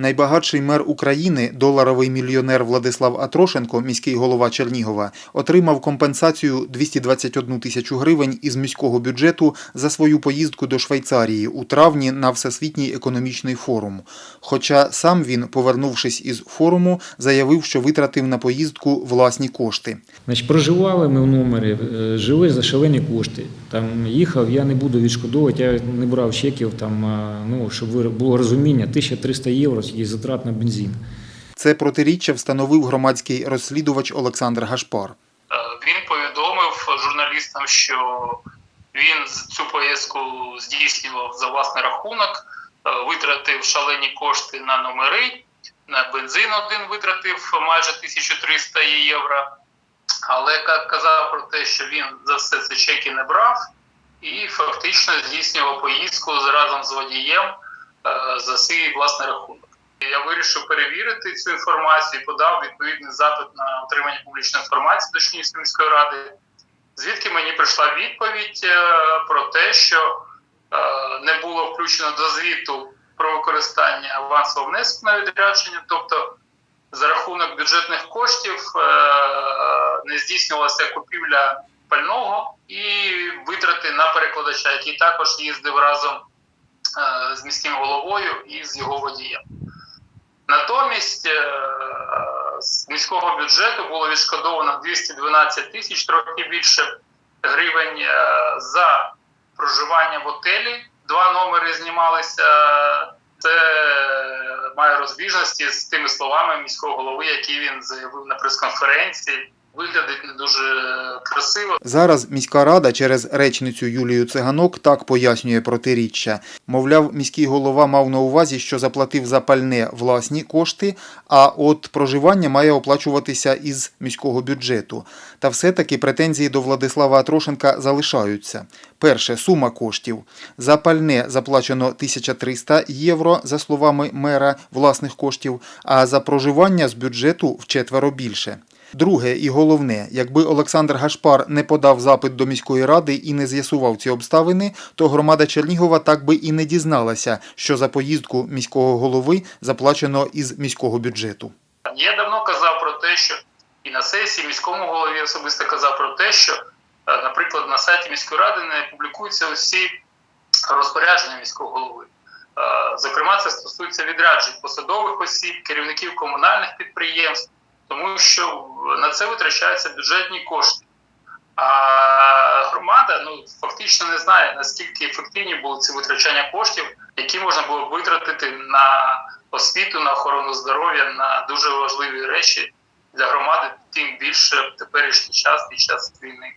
Найбагатший мер України, доларовий мільйонер Владислав Атрошенко, міський голова Чернігова, отримав компенсацію 221 тисячу гривень із міського бюджету за свою поїздку до Швейцарії у травні на Всесвітній економічний форум. Хоча сам він, повернувшись із форуму, заявив, що витратив на поїздку власні кошти. Значить, проживали ми в номері, е, жили за шалені кошти. Там їхав, я не буду відшкодовувати, я не брав чеків, там, ну, щоб було розуміння, 1300 євро тільки затрат на бензин. Це протиріччя встановив громадський розслідувач Олександр Гашпар. Е, Він повідомив журналістам, що він цю поїздку здійснював за власний рахунок, е, витратив шалені кошти на номери, на бензин один витратив майже 1300 євро. Але ка- казав про те, що він за все це чеки не брав і фактично здійснював поїздку разом з водієм е, за свій власний рахунок. Я вирішив перевірити цю інформацію подав відповідний запит на отримання публічної інформації до Чернігівської міської ради, звідки мені прийшла відповідь е, про те, що е, не було включено до звіту про використання авансового внеску на відрядження, тобто за рахунок бюджетних коштів е, не здійснювалася купівля пального і витрати на перекладача, який також їздив разом з міським головою і з його водієм. Натомість е, з міського бюджету було відшкодовано 212 тисяч, трохи більше гривень е, за проживання в отелі. Два номери знімалися. Це має розбіжності з тими словами міського голови, які він заявив на прес-конференції. Виглядить не дуже красиво. Зараз міська рада через речницю Юлію Циганок так пояснює протиріччя. Мовляв, міський голова мав на увазі, що заплатив за пальне власні кошти, а от проживання має оплачуватися із міського бюджету. Та все-таки претензії до Владислава Атрошенка залишаються. Перше сума коштів. За пальне заплачено 1300 євро, за словами мера, власних коштів, а за проживання з бюджету вчетверо більше. Друге і головне, якби Олександр Гашпар не подав запит до міської ради і не з'ясував ці обставини, то громада Чернігова так би і не дізналася, що за поїздку міського голови заплачено із міського бюджету. Я давно казав про те, що і на сесії міському голові особисто казав про те, що, е, наприклад, на сайті міської ради не публікуються усі розпорядження міського голови. Е, Зокрема, це стосується відряджень посадових осіб, керівників комунальних підприємств, тому що на це витрачаються бюджетні кошти. А громада ну фактично не знає наскільки ефективні були ці витрачання коштів, які можна було витратити на освіту, на охорону здоров'я, на дуже важливі речі для громади, тим більше в теперішній час під час війни.